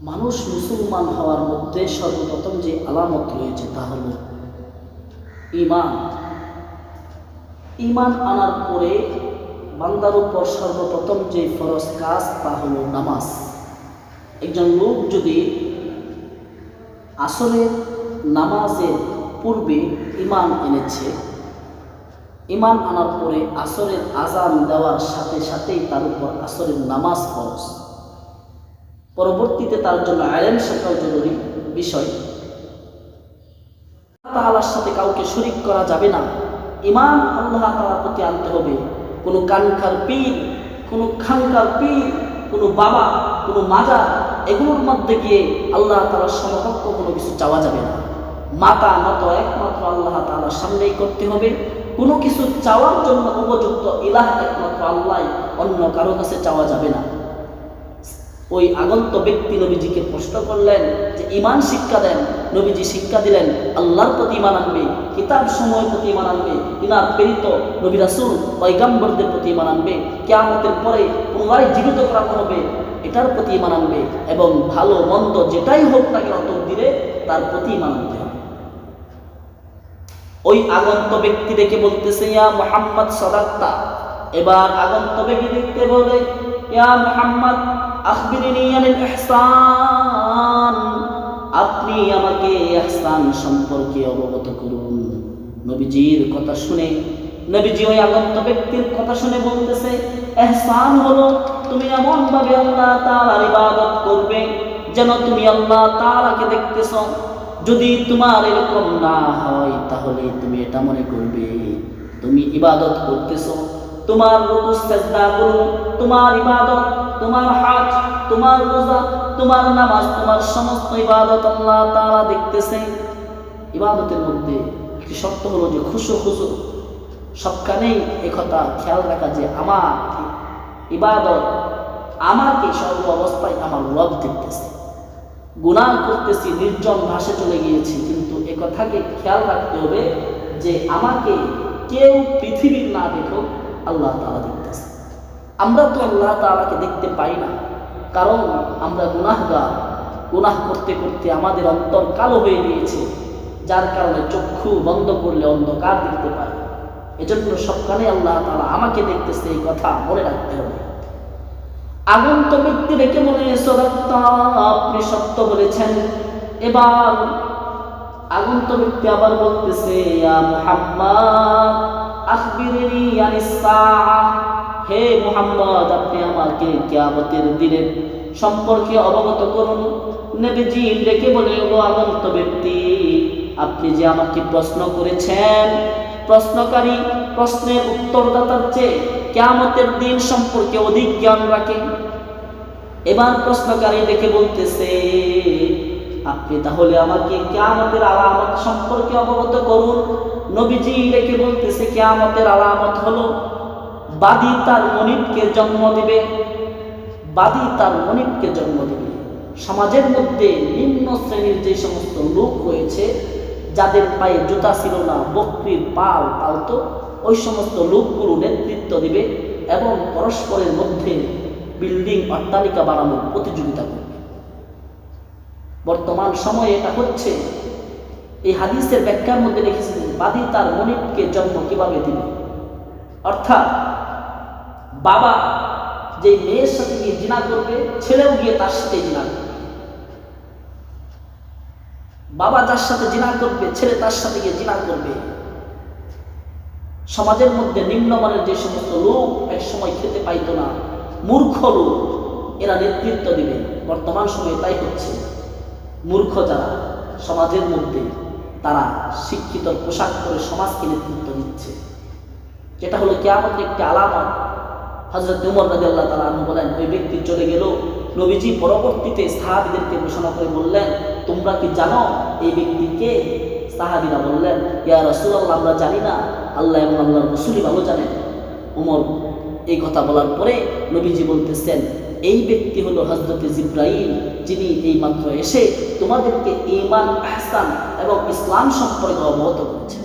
মানুষ মুসলমান হওয়ার মধ্যে সর্বপ্রথম যে আলামত রয়েছে তা হল ইমান ইমান আনার পরে বান্দার উপর সর্বপ্রথম যে ফরজ কাজ তা হলো নামাজ। একজন লোক যদি আসরের নামাজের পূর্বে ইমান এনেছে ইমান আনার পরে আসরের আজান দেওয়ার সাথে সাথেই তার উপর আসরের নামাজ ফরজ। পরবর্তীতে তার জন্য আইলেন শেখাও জরুরি বিষয়। তাআলার সাথে কাউকে শরিক করা যাবে না। ইমান আল্লাহ তাআলার প্রতি আনতে হবে। কোনো কানকার পীর, কোনো খানকার পীর, কোনো বাবা, কোনো মাজা এগুলোর মধ্যে গিয়ে আল্লাহ তালার সমকক্ষ কোনো কিছু চাওয়া যাবে না। মাতা নত একমাত্র আল্লাহ তাআলার সামনেই করতে হবে। কোনো কিছু চাওয়ার জন্য উপযুক্ত ইলাহ একমাত্র আল্লাহ অন্য কারও কাছে চাওয়া যাবে না। ওই আগন্ত ব্যক্তি নবীজিকে প্রশ্ন করলেন যে, ইমান শিক্ষা দেন, নবীজি শিক্ষা দিলেন, আল্লাহর প্রতি ইমান আনবে কিতাব সময়ের প্রতি ইমান আনবে ইনার প্রেরিত নবী রাসুল পৈগাম্বরদের প্রতি ইমান আনবে, কেয়ামতের পরে পুনরায় জীবিত করানো হবে এটার প্রতি ইমান আনবে এবং ভালো মন্দ যেটাই হোক না কেন দিলে তার প্রতি ইমান আনতে হবে। ওই আগন্ত ব্যক্তি দেখে বলতেছে, ইয়া মোহাম্মদ সদাক্তা। এবার আগন্ত ব্যক্তি দেখতে বলে, ইয়া মোহাম্মদ আখবিরিনি আনিল ইহসান। আপনি আমাকে ইহসান সম্পর্কে অবগত করুন। নবীজির কথা শুনে, নবীজি ওই আগন্ত ব্যক্তির কথা শুনে বলতেছে এহসান হলো, তুমি এমন ভাবে আল্লাহ তাআলার ইবাদত করবে যেন তুমি আল্লাহ তাআলাকে দেখতেছ। যদি তোমার এরকম না হয়, তাহলে তুমি এটা মনে করবে। তুমি ইবাদত করতেছ তোমার রুকু সাজদা গুলো তোমার ইবাদত, তোমার হাজ, তোমার রোজা, তোমার নামাজ, তোমার সমস্ত ইবাদত আল্লাহ তাআলা দেখতেছে ইবাদতের মধ্যে একটি শর্ত হলো যে খুশু খুশু, সবখানেই একথা খেয়াল রাখা যে আমার ইবাদত আমাকে সর্ব অবস্থায় আমার রব দেখতেছে। গুনাহ করতেছি, নির্জন ভাসে চলে গিয়েছি, কিন্তু এ কথাকে খেয়াল রাখতে হবে যে আমাকে কেউ পৃথিবীর না দেখো আল্লাহ তাআলা দেখতেছে আমরা তো আল্লাহ তাআলাকে দেখতে পাই না, কারণ আমরা গুনাহগার। গুনাহ করতে করতে আমাদের অন্তর কালো হয়ে গিয়েছে, যার কারণে চক্ষু বন্ধ করলে অন্ধকার দেখতে পাই। এজন্য সবখানে আল্লাহ তাআলা আমাকে দেখতেছে, এই কথা মনে রাখতে হবে। আগন্ত ব্যক্তি রেখে বলে সদাত্তা আপনি সত্য বলেছেন। এবার আগন্ত ব্যক্তি আবার বলতেছে, ইয়া আখবিরনি আনিস সাআহ। হে মুহাম্মদ, আপনি আমাকে কিয়ামতের দিনের সম্পর্কে অবগত করুন। নবীজি ডেকে বলে, ও আগন্ত ব্যক্তি, আপনি যে আমাকে প্রশ্ন করেছেন, প্রশ্নকারী প্রশ্নের উত্তরদাতার চেয়ে কেয়ামতের দিন সম্পর্কে অধিক জ্ঞান রাখে এবার প্রশ্নকারী দেখে বলতেছে আপনি তাহলে আমাকে কেয়ামতের আলামত সম্পর্কে অবগত করুন। নবীজি রেখে বলতেছে, কেয়ামতের আলামত হলো বাদী তার মনিবকে জন্ম দিবে। বাদী তার মনিবকে জন্ম দিবে। সমাজের মধ্যে নিম্ন শ্রেণির যে সমস্ত লোক রয়েছে, যাদের পায়ে জুতা ছিল না, বকরির পাল পালতো, ওই সমস্ত লোকগুলো নেতৃত্ব দিবে এবং পরস্পরের মধ্যে বিল্ডিং অট্টালিকা বানানোর প্রতিযোগিতা করবে। বর্তমান সময়ে এটা হচ্ছে, এই হাদিসের ব্যাখ্যার মধ্যে রেখেছে বাদি তার মনিবকে জন্ম কীভাবে দিবে অর্থাৎ, বাবা যে মেয়ের সাথে গিয়ে জিনা করবে, ছেলেও গিয়ে তার সাথে জিনা করবে। বাবা যার সাথে জিনা করবে, ছেলে তার সাথে গিয়ে জিনা করবে। সমাজের মধ্যে নিম্নমানের যে সমস্ত লোক এক সময় খেতে পাইতো না, মূর্খ লোক, এরা নেতৃত্ব দিবে। বর্তমান সময়ে তাই হচ্ছে। মূর্খ যারা সমাজের মধ্যে তারা শিক্ষিত পোশাক পরে সমাজকে নেতৃত্ব দিচ্ছে। যেটা হলো কে কেয়ামতের একটি আলামত। হজরত উমর রাজি আল্লাহ তালা বলেন, ওই ব্যক্তি চলে গেল। নবীজি পরবর্তীতে সাহাবিদেরকে ঘোষণা করে বললেন, তোমরা কি জানো এই ব্যক্তিকে সাহাবিরা বললেন, ইয়া রসুল আল্লাহ আমরা জানি না। আল্লাহ এবং আল্লাহর রসুলই ভালো জানেন। উমর এই কথা বলার পরে নবীজি বলতেছেন এই ব্যক্তি হলো হজরতে জিব্রাইল, যিনি এই মাত্র এসে তোমাদেরকে ইমান আহসান এবং ইসলাম সম্পর্কে অবগত করছেন।